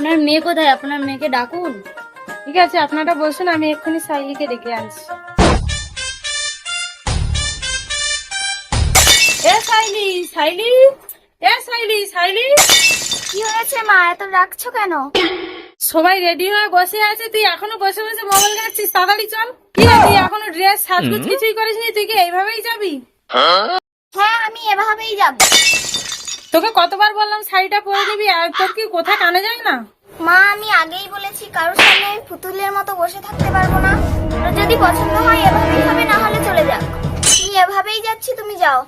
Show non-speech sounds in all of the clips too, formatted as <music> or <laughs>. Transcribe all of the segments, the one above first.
আপনার মেয়ে কোথায়? আপনার মেয়েকে ডাকুন। ঠিক আছে আপনারা বসুন আমি এক্ষুনি সাইলিকে ডেকে আনছি। এ সাইলি সাইলি এ সাইলি সাইলি কি হয়েছে মা? এত রাখছো কেন? সবাই রেডি হয়ে বসে আছে তুই এখনও বসে বসে মোবাইল ঘাটছিস? তাড়াতাড়ি চল। কি রে তুই এখনও ড্রেস সাজগুজ কিছুই করিসনি? তুই কি এইভাবেই যাবি? হ্যাঁ আমি এভাবেই যাব। তোকে কতবার বললাম শাড়িটা পরে দিবি আর তোর কি কোথায় কানে যায় না? মা আমি আগেই বলেছি কারোর সামনে পুতুলের মতো বসে থাকতে পারব না। যদি পছন্দ হয় এভাবেই হবে না হলে চলে যাক। আমি এভাবেই যাচ্ছি তুমি যাও।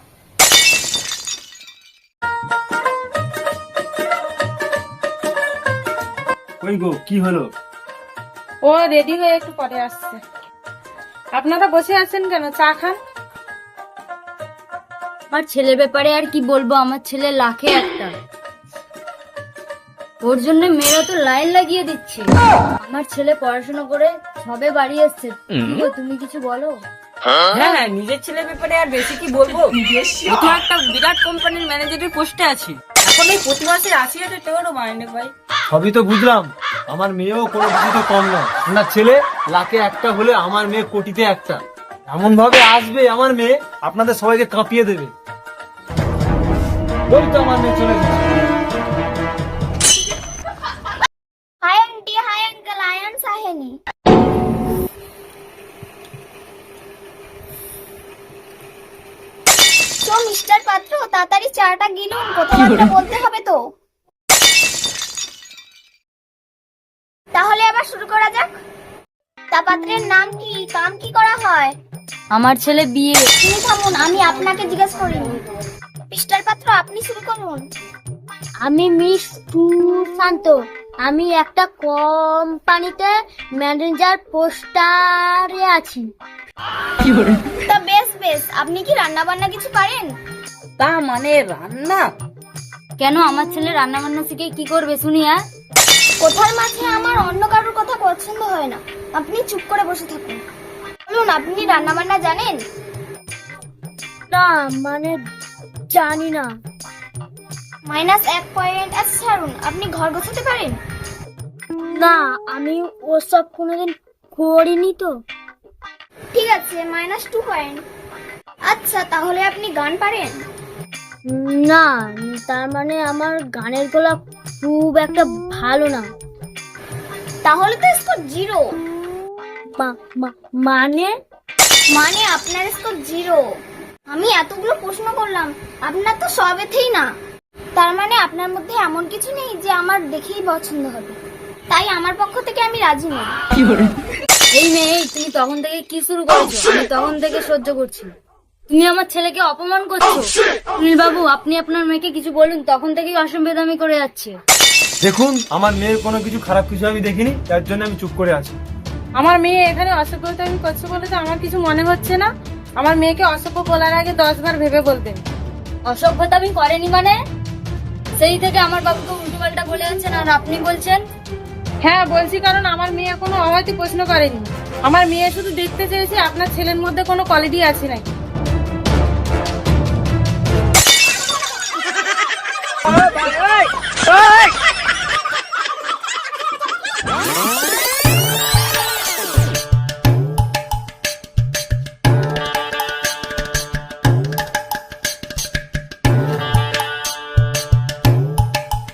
ওই গো কি হলো? ও রেডি হয়ে একটু পরে আসছে। আপনারা বসে আছেন কেন? চা খান? আমার ছেলের ব্যাপারে আর কি বলব? আমার ছেলে লাখে একটা। ওর জন্য মেয়েরা তো লাইন লাগিয়ে দিচ্ছে। আমার ছেলে পড়াশোনা করে সবে বাড়ি এসছে। তুমি কিছু বলো? হ্যাঁ। নিজের ছেলের ব্যাপারে আর বেশি কি বলব? <laughs> তো একটা বিরাট কোম্পানির ম্যানেজারের পোস্টে আছে। এখন এই প্রতি মাসে আশি হাজার টাকারও মাইনে পাই সবই তো বুঝলাম। আমার মেয়েও কোনো কিছুতে কম নয়। আপনার ছেলে লাখে একটা হলে আমার মেয়ে কোটিতে একটা। এমন ভাবে আসবে আমার মেয়ে আপনাদের সবাইকে কাঁপিয়ে দেবে। তো আমার মেয়ে চলে গেছে। Hi aunty hi uncle Ayan Saheni তো মিস্টার পাত্র তাড়াতাড়ি চাটা গিলুন কথাবার্তা বলতে হবে তো। তাহলে আবার শুরু করা যাক। তা পাত্রের নাম কি? কাম কি করা হয়? আমার ছেলে বিয়ে। তুমি থামুন আমি আপনাকে জিজ্ঞেস করিনি। মিস্টার পাত্র আপনি শুরু করুন। আমি মিস সুশান্ত আমি একটা কোম্পানিতে ম্যানেজার পোস্টারে আছি। তা বেশ বেশ। আপনি কি রান্না বান্না কিছু পারেন? তা মানে রান্না? কেন আমার ছেলে রান্না বান্না শিখে কি করবে শুনি আর কোথার মাঝে আমার অন্য কারোর কথা পছন্দ হয় না? আপনি চুপ করে বসে থাকুন। বলুন আপনি রান্না বান্না জানেন? না মানে জানি না মাইনাস এক পয়েন্ট আচ্ছা ছাড়ুন। আপনি ঘর গোছাতে পারেন? না আমি ওসব কোনোদিন করিনি তো। ঠিক আছে মাইনাস টু পয়েন্ট। আচ্ছা তাহলে আপনি গান পারেন? না তার মানে আমার গানের গলা খুব একটা ভালো না। তাহলে তো স্কোর জিরো। মানে? মানে আপনার স্কোর জিরো। আমি এতগুলো প্রশ্ন করলাম আপনার তো সবেতেই না। তার মানে আপনার মধ্যে এমন কিছু নেই যে আমার দেখেই পছন্দ হবে। তাই আমার পক্ষ থেকে আমি রাজি নই। এই মেয়ে তুমি তখন থেকে কি শুরু করেছ? আমি তখন থেকে সহ্য করছি তুমি আমার ছেলেকে অপমান করছ। সুনীল বাবু আপনি আপনার মেয়েকে কিছু বলুন তখন থেকেই অসম্বেদামি করে যাচ্ছে। দেখুন আমার মেয়ের কোনো কিছু খারাপ কিছু আমি দেখিনি তার জন্য আমি চুপ করে আছি। আমার মেয়ে এখানে অসভ্যতা আমি করছে বলে তো আমার কিছু মনে হচ্ছে না। আমার মেয়েকে অসভ্য বলার আগে দশবার ভেবে বলতেন অসভ্যতা আমি করেনি মানে? সেই থেকে আমার বাবুকে উল্টো পাল্টা বলে যাচ্ছেন আর আপনি বলছেন? হ্যাঁ বলছি কারণ আমার মেয়ে কোনো অহৈতুক প্রশ্ন করেনি। আমার মেয়ে শুধু দেখতে চেয়েছে আপনার ছেলের মধ্যে কোনো কোয়ালিটি আছে নাকি?